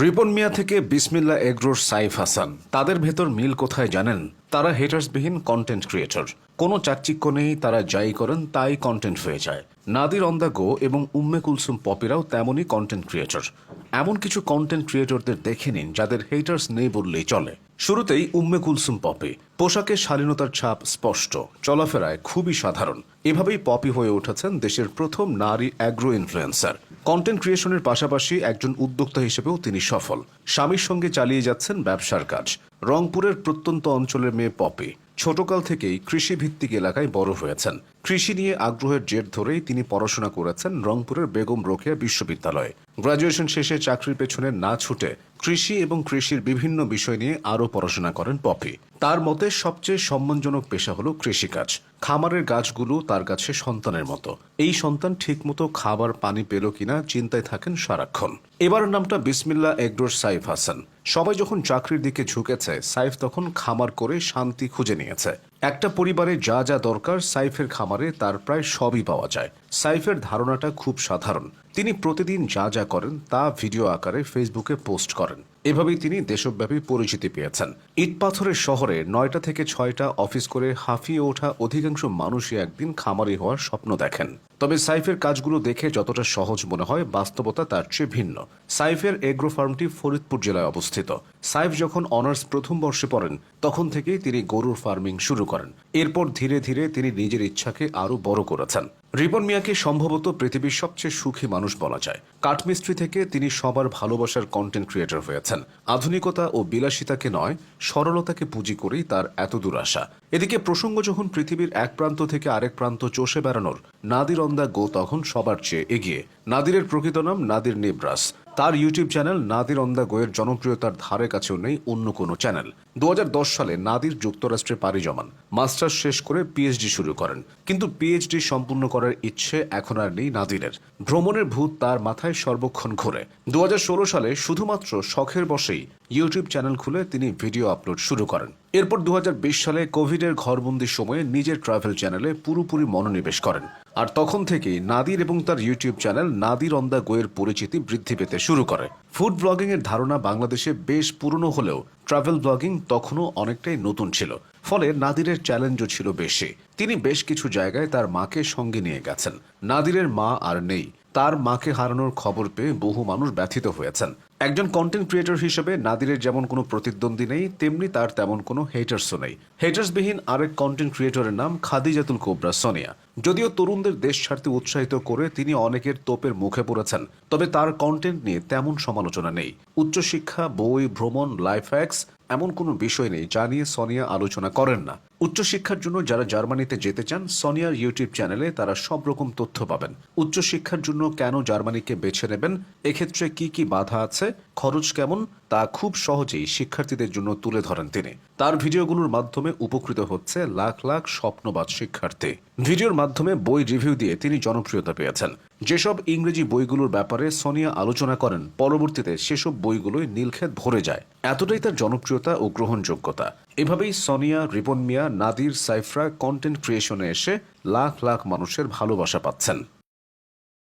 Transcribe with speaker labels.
Speaker 1: রিপন মিয়া থেকে বিসমিল্লা এগ্রোর সাইফ হাসান। তাদের ভেতর মিল কোথায় জানেন? তারা হেটার্সবিহীন কন্টেন্ট ক্রিয়েটর কোনো চাকচিক্য নেই, তারা যাই করেন, তাই কন্টেন্ট হয়ে যায়। নাদির অন দ্য গো এবং উম্মে কুলসুম পপিরাও তেমনই কন্টেন্ট ক্রিয়েটর এমন কিছু কন্টেন্ট ক্রিয়েটরদের দেখে নিন, যাদের হেটার্স নেই বললেই চলে। শুরুতেই উম্মে কুলসুম পপি। পোশাকে শালীনতার ছাপ স্পষ্ট। চলাফেরায় খুবই সাধারণ। এভাবেই পপি হয়ে উঠেছেন দেশের প্রথম নারী অ্যাগ্রো ইনফ্লুয়েন্সার কন্টেন্ট ক্রিয়েশনের পাশাপাশি একজন উদ্যোক্তা হিসেবেও তিনি সফল। স্বামীর সঙ্গে চালিয়ে যাচ্ছেন ব্যবসার কাজ। রংপুরের প্রত্যন্ত অঞ্চলের মেয়ে পপি ছোটকাল থেকেই কৃষিভিত্তিক এলাকায় বড় হয়েছেন। কৃষি নিয়ে আগ্রহের জের ধরেই তিনি পড়াশোনা করেছেন রংপুরের বেগম রোকেয়া বিশ্ববিদ্যালয়ে। গ্রাজুয়েশন শেষে চাকরির পেছনে না ছুটে কৃষি এবং কৃষির বিভিন্ন বিষয় নিয়ে আরও পড়াশোনা করেন পপি। তার মতে সবচেয়ে সম্মানজনক পেশা হলো কৃষিকাজ। খামারের গাছগুলো তার কাছে সন্তানের মতো। এই সন্তান ঠিকমতো খাবার পানি পেল কিনা চিন্তায় থাকেন সারাক্ষণ। এবার নামটা বিসমিল্লা এগডোর সাইফ হাসান। সবাই যখন চাকরির দিকে ঝুঁকেছে সাইফ তখন খামার করে শান্তি খুঁজে নিয়েছে। একটা পরিবারে যা যা দরকার সাইফের খামারে তার প্রায় সবই পাওয়া যায়। সাইফের ধারণাটা খুব সাধারণ। তিনি প্রতিদিন যা যা করেন তা ভিডিও আকারে ফেসবুকে পোস্ট করেন। এভাবেই তিনি দেশব্যাপী পরিচিতি পেয়েছেন। ইট পাথরের শহরে নয়টা থেকে ছয়টা অফিস করে হাঁফিয়ে ওঠা অধিকাংশ মানুষই একদিন খামারি হওয়ার স্বপ্ন দেখেন। তবে সাইফের কাজগুলো দেখে যতটা সহজ মনে হয়, বাস্তবতা তার চেয়ে ভিন্ন। সাইফের এগ্রো ফার্মটি ফরিদপুর জেলায় অবস্থিত। সাইফ যখন অনার্স প্রথম বর্ষে পড়েন, তখন থেকেই তিনি গরুর ফার্মিং শুরু এরপর ধীরে ধীরে তিনি নিজের ইচ্ছাকে আরও বড় করেছেন। রিপন মিয়াকে সম্ভবত পৃথিবীর সবচেয়ে সুখী মানুষ বলা যায়। কাঠমিস্ত্রি থেকে তিনি সবার ভালোবাসার কন্টেন্ট ক্রিয়েটর হয়েছেন। আধুনিকতা ও বিলাসিতাকে নয়, সরলতাকে পুঁজি করেই তার এত দূর আসা এদিকে প্রসঙ্গ যখন পৃথিবীর এক প্রান্ত থেকে আরেক প্রান্ত চষে বেড়ানোর নাদির অন দ্য গো তখন সবার চেয়ে এগিয়ে। নাদিরের প্রকৃত নাম নাদির নিব্রাস। তার YouTube channel Nadir on the গোয়ের জনপ্রিয়তার ধারে কাছেও নেই অন্য কোনো চ্যানেল। দু হাজার দশ সালে নাদির যুক্তরাষ্ট্রে পাড়ি জমান, মাস্টার্স শেষ করে পিএইচডি শুরু করেন। কিন্তু পিএইচডি সম্পূর্ণ করার ইচ্ছে এখন আর নেই নাদিরের। ভ্রমণের ভূত তার মাথায় সর্বক্ষণ ঘোরে। দু হাজার ষোলো সালে শুধুমাত্র শখের বসেই ইউটিউব চ্যানেল খুলে তিনি ভিডিও আপলোড শুরু করেন। এরপর দু হাজার বিশ সালে কোভিডের ঘরবন্দির সময়ে নিজের ট্রাভেল চ্যানেলে পুরোপুরি মনোনিবেশ করেন। আর তখন থেকেই নাদির এবং তার YouTube channel Nadir on the গোয়ের পরিচিতি বৃদ্ধি পেতে শুরু করে। ফুড ব্লগিং এর ধারণা বাংলাদেশে বেশ পুরনো হলেও ট্রাভেল ব্লগিং তখনও অনেকটাই নতুন ছিল। ফলে নাদিরের চ্যালেঞ্জও ছিল বেশি। তিনি বেশ কিছু জায়গায় তার মাকে সঙ্গে নিয়ে গেছেন। নাদিরের মা আর নেই। তার মাকে হারানোর খবর পেয়ে বহু মানুষ ব্যথিত হয়েছেন। একজন কন্টেন্ট ক্রিয়েটর হিসেবে নাদিরের যেমন কোনো প্রতিদ্বন্দ্বী নেই, তেমনি তার তেমন কোনো হেটার্সও নেই। হেটার্সবিহীন আরেক কন্টেন্ট ক্রিয়েটরের নাম খাদিজাতুল কোবরা, সোনিয়া। যদিও তরুণদের দেশ ছাড়তে উৎসাহিত করে তিনি অনেকের তোপের মুখে পড়েছেন, তবে তার কন্টেন্ট নিয়ে তেমন সমালোচনা নেই। উচ্চশিক্ষা, বই, ভ্রমণ লাইফ হ্যাক্স এমন কোনো বিষয় নেই যা নিয়ে সোনিয়া আলোচনা করেন না। উচ্চশিক্ষার জন্য যারা জার্মানিতে যেতে চান, সোনিয়ার ইউটিউব চ্যানেলে তারা সব রকম তথ্য পাবেন। উচ্চশিক্ষার জন্য কেন জার্মানিকে বেছে নেবেন? এক্ষেত্রে কি কি বাধা আছে? খরচ কেমন? তা খুব সহজেই শিক্ষার্থীদের জন্য তুলে ধরেন তিনি। তার ভিডিওগুলোর মাধ্যমে উপকৃত হচ্ছে লাখ লাখ স্বপ্নবাদ শিক্ষার্থী। ভিডিওর মাধ্যমে বই রিভিউ দিয়ে তিনি জনপ্রিয়তা পেয়েছেন। যেসব ইংরেজি বইগুলোর ব্যাপারে সোনিয়া আলোচনা করেন, পরবর্তীতে সেসব বইগুলোই নীলক্ষেত ভরে যায়। এতটাই তার জনপ্রিয়তা ও গ্রহণযোগ্যতা। এভাবেই সোনিয়া, রিপন মিয়া, নাদির, সাইফরা কন্টেন্ট ক্রিয়েশনে এসে লাখ লাখ মানুষের ভালোবাসা পাচ্ছেন।